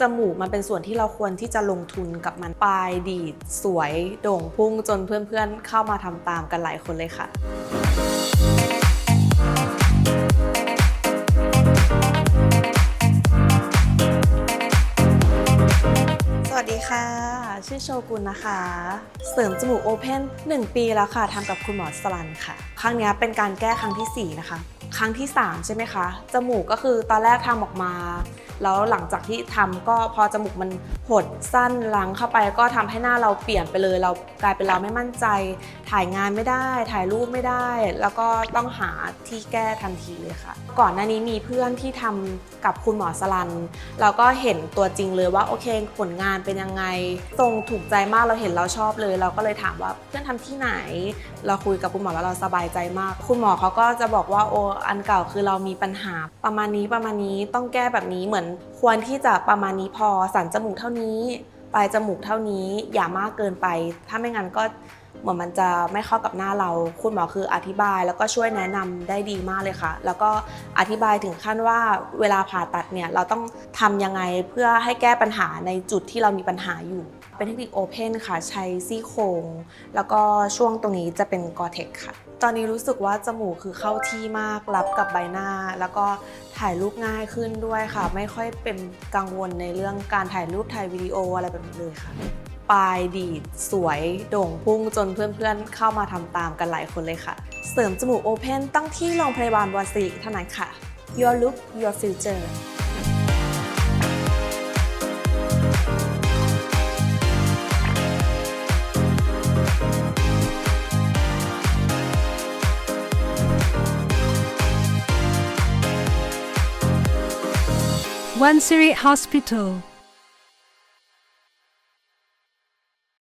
จมูกมันเป็นส่วนที่เราควรที่จะลงทุนกับมันปลายดีดสวยโด่งพุ่งจนเพื่อนๆเข้ามาทำตามกันหลายคนเลยค่ะสวัสดีค่ะ ชื่อโชกุนนะคะ เสริมจมูกโอเพน1ปีแล้วค่ะทำกับคุณหมอสลันค่ะ ครั้งนี้เป็นการแก้ครั้งทีสี่4 นะคะ ครั้งที่ 3 ใช่ไหมคะ จมูกก็คือตอนแรกทำออกมา แล้วหลังจากที่ทำก็พอจมูกมันหดสั้นลังเข้าไปก็ทำให้หน้าเราเปลี่ยนไปเลย เรากลายเป็นเราไม่มั่นใจ ถ่ายงานไม่ได้ ถ่ายรูปไม่ได้ แล้วก็ต้องหาที่แก้ทันทีเลยค่ะ ก่อนหน้านี้มีเพื่อนที่ทำกับคุณหมอสลัน เราก็เห็นตัวจริงเลยว่าโอเคผลงานเป็นยังไงทรงถูกใจมากเราเห็นเราชอบเลย เราก็เลยถามว่าเพื่อนทำที่ไหน เราคุยกับคุณหมอแล้วเราสบายใจมาก คุณหมอเขาก็จะบอกว่าโออันเก่าคือเรามีปัญหาประมาณนี้ประมาณนี้ต้องแก้แบบนี้เหมือนควรที่จะประมาณนี้พอสันจมูกเท่านี้ ปลายจมูกเท่านี้อย่ามากเกินไป ถ้าไม่งั้นก็เหมือนมันจะไม่เข้ากับหน้าเรา คุณหมอคืออธิบายแล้วก็ช่วยแนะนำได้ดีมากเลยค่ะ แล้วก็อธิบายถึงขั้นว่าเวลาผ่าตัดเนี่ยเราต้องทำยังไงเพื่อให้แก้ปัญหาในจุดที่เรามีปัญหาอยู่ เป็นเทคนิคโอเพนค่ะ ใช้ซี่โครงแล้วก็ช่วงตรงนี้จะเป็นกอเทคค่ะ ตอนนี้รู้สึกว่าจมูกคือเข้าที่มากรับกับใบหน้า แล้วก็ ถ่ายรูปง่ายขึ้นด้วยค่ะ ไม่ค่อยเป็นกังวลในเรื่องการถ่ายรูปถ่ายวิดีโออะไรแบบนี้เลยค่ะ ปลายดีดสวยโด่งพุ่งจนเพื่อนๆ เข้ามาทำตามกันหลายคนเลยค่ะ เสริมจมูกโอเพนตั้งที่โรงพยาบาลวาสิริเท่านั้นค่ะ Your look your future One Siri Hospital